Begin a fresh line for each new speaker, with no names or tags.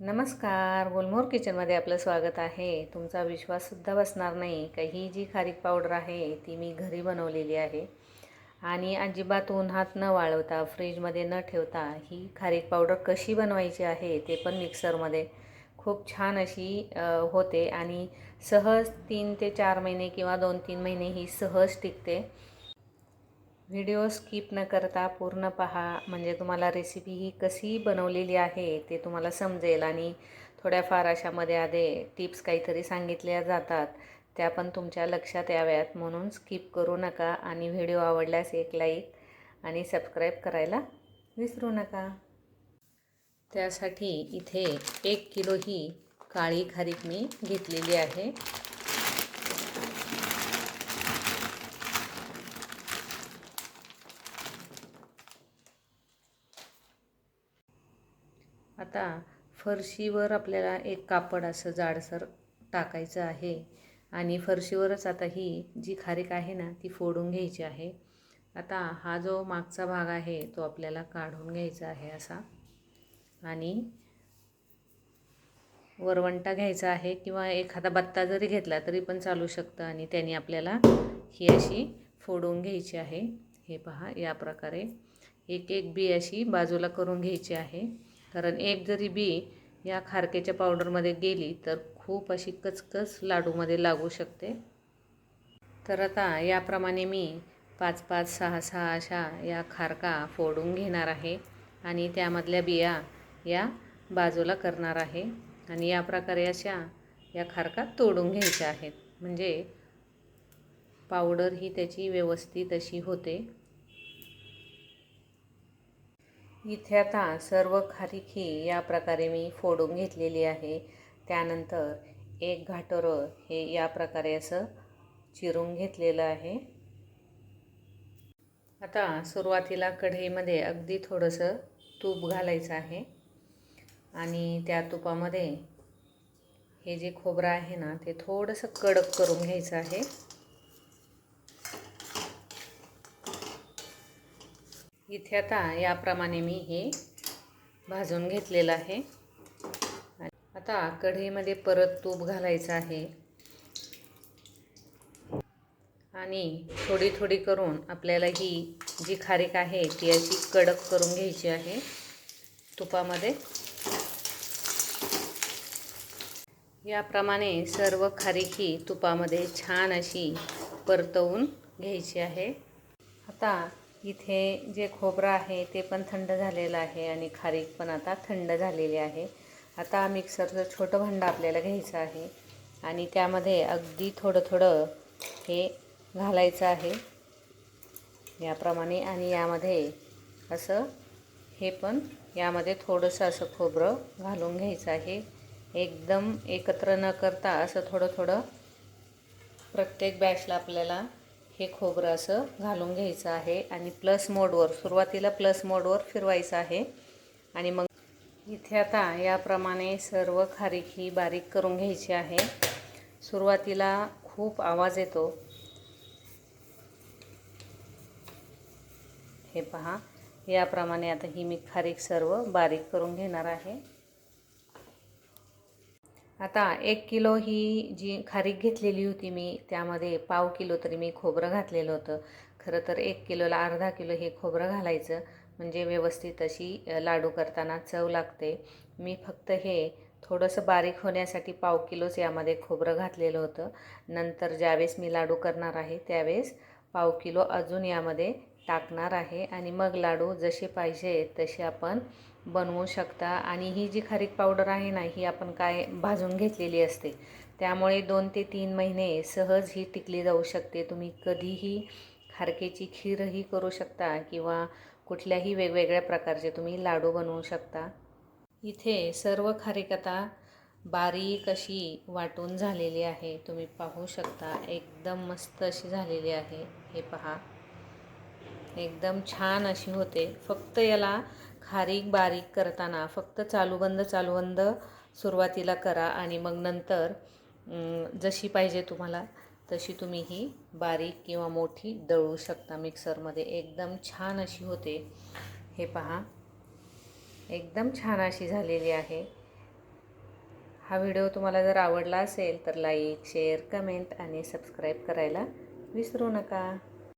नमस्कार. गोलमोर किचनमध्ये आपलं स्वागत आहे. तुमचा विश्वाससुद्धा बसणार नाही. का ही जी खारीक पावडर आहे ती मी घरी बनवलेली आहे. आणि अजिबात उन्हात न वाळवता फ्रीजमध्ये न ठेवता ही खारीक पावडर कशी बनवायची आहे ते पण मिक्सरमध्ये खूप छान अशी होते. आणि सहज तीन ते चार महिने किंवा दोन तीन महिने ही सहज टिकते. व्हिडिओ स्किप न करता पूर्ण पहा. म्हणजे तुम्हाला रेसिपी ही कशी बनवलेली आहे ते तुम्हाला समजेल आणि थोड्याफार अशामध्ये आधे टिप्स काहीतरी सांगितल्या जातात. त्या पण तुमच्या लक्षात याव्यात. म्हणून स्किप करू नका आणि व्हिडिओ आवडल्यास एक लाईक आणि सबस्क्राईब करायला विसरू नका. त्यासाठी इथे एक किलो ही काळी खारीक मी घेतलेली आहे. आता फरशीवर आपल्याला एक कापड असं जाडसर टाकायचं आहे. आणि फरशीवरच आता ही जी खारीक आहे ना ती फोडून घ्यायची आहे. आता हा जो मागचा भाग आहे तो आपल्याला काढून घ्यायचा आहे असा. आणि वरवंटा घ्यायचा आहे किंवा एखादा बत्ता जरी घेतला तरी पण चालू शकतं. आणि त्याने आपल्याला ही अशी फोडून घ्यायची आहे. हे पहा या प्रकारे एक एक बी अशी बाजूला करून घ्यायची आहे. कारण एक जरी बी या खारकेच्या पावडरमध्ये गेली तर खूप अशी कचकच लाडूमध्ये लागू शकते. तर आता याप्रमाणे मी पाच पाच सहा सहा अशा या खारका फोडून घेणार आहे आणि त्यामधल्या बिया या बाजूला करणार आहे. आणि या प्रकारे अशा या खारका तोडून घ्यायच्या आहेत. म्हणजे पावडर ही त्याची व्यवस्थित अशी होते. इथे आता सर्व खारीक ही या प्रकारे मी फोडून घेतलेली आहे. त्यानंतर एक घाटोरं हे या प्रकारे असं चिरून घेतलेलं आहे. आता सुरुवातीला कढईमध्ये अगदी थोडंसं तूप घालायचं आहे. आणि त्या तुपामध्ये हे जे खोबरं आहे ना ते थोडंसं कडक करून घ्यायचं आहे. इथे आता याप्रमाणे मी हे भाजून घेतलेलं आहे. आता कढईमध्ये परत तूप घालायचं आहे. आणि थोडी थोडी करून आपल्याला ही जी खारीक आहे ती अशी कडक करून घ्यायची आहे तुपामध्ये. याप्रमाणे सर्व खारीक ही तुपामध्ये छान अशी परतवून घ्यायची आहे. आता इथे जे खोबरं आहे ते पण थंड झालेलं आहे आणि खारीक पण आता थंड झालेली आहे. आता मिक्सरचं छोटं भांडं आपल्याला घ्यायचं आहे आणि त्यामध्ये अगदी थोडं थोडं हे घालायचं आहे. याप्रमाणे आणि यामध्ये असं हे पण यामध्ये थोडंसं असं खोबरं घालून घ्यायचं आहे. एकदम एकत्र न करता असं थोडं थोडं प्रत्येक बॅचला आपल्याला हे खोबरं असं घालून घ्यायचं आहे आणि प्लस मोडवर सुरुवातीला प्लस मोडवर फिरवायचं आहे. आणि मग इथे आता याप्रमाणे सर्व खारीक ही बारीक करून घ्यायची आहे. सुरुवातीला खूप आवाज येतो. हे पहा. याप्रमाणे आता ही मी खारीक सर्व बारीक करून घेणार आहे. आता एक किलो ही जी खारीक घेतलेली होती मी त्यामध्ये पाव किलो तरी मी खोबरं घातलेलं होतं. खरं तर एक किलोला अर्धा किलो हे खोबरं घालायचं म्हणजे व्यवस्थित अशी लाडू करताना चव लागते. मी फक्त हे थोडंसं बारीक होण्यासाठी पाव किलोच यामध्ये खोबरं घातलेलं होतं. नंतर ज्यावेळेस मी लाडू करणार आहे त्यावेळेस पाव किलो अजून यामध्ये टाकणार आहे आणि मग लाडू जसे पाहिजे तसे आपण बनवू शकता. आणि ही जी खारीक पावडर आहे ना ही आपण काय भाजून घेतलेली असते त्यामुळे दोन ते तीन महिने सहज ही टिकली जाऊ शकते. तुम्ही कधीही खारकेची खीरही करू शकता किंवा कुठल्याही वेगवेगळ्या प्रकारचे तुम्ही लाडू बनवू शकता. इथे सर्व खारीक आता बारीक अशी वाटून झालेली आहे. तुम्ही पाहू शकता एकदम मस्त अशी झालेली आहे. हे पहा. एकदम छान अशी होते. फक्त याला खारीक बारीक करताना फक्त चालूबंद चालूबंद सुरुवातीला करा आणि मग नंतर जशी पाहिजे तुम्हाला तशी तुम्ही ही बारीक किंवा मोठी दळू शकता मिक्सरमध्ये. एकदम छान अशी होते. हे पहा. एकदम छान अशी झालेली आहे. हा व्हिडिओ तुम्हाला जर आवडला असेल तर लाईक शेअर कमेंट आणि सबस्क्राईब करायला विसरू नका.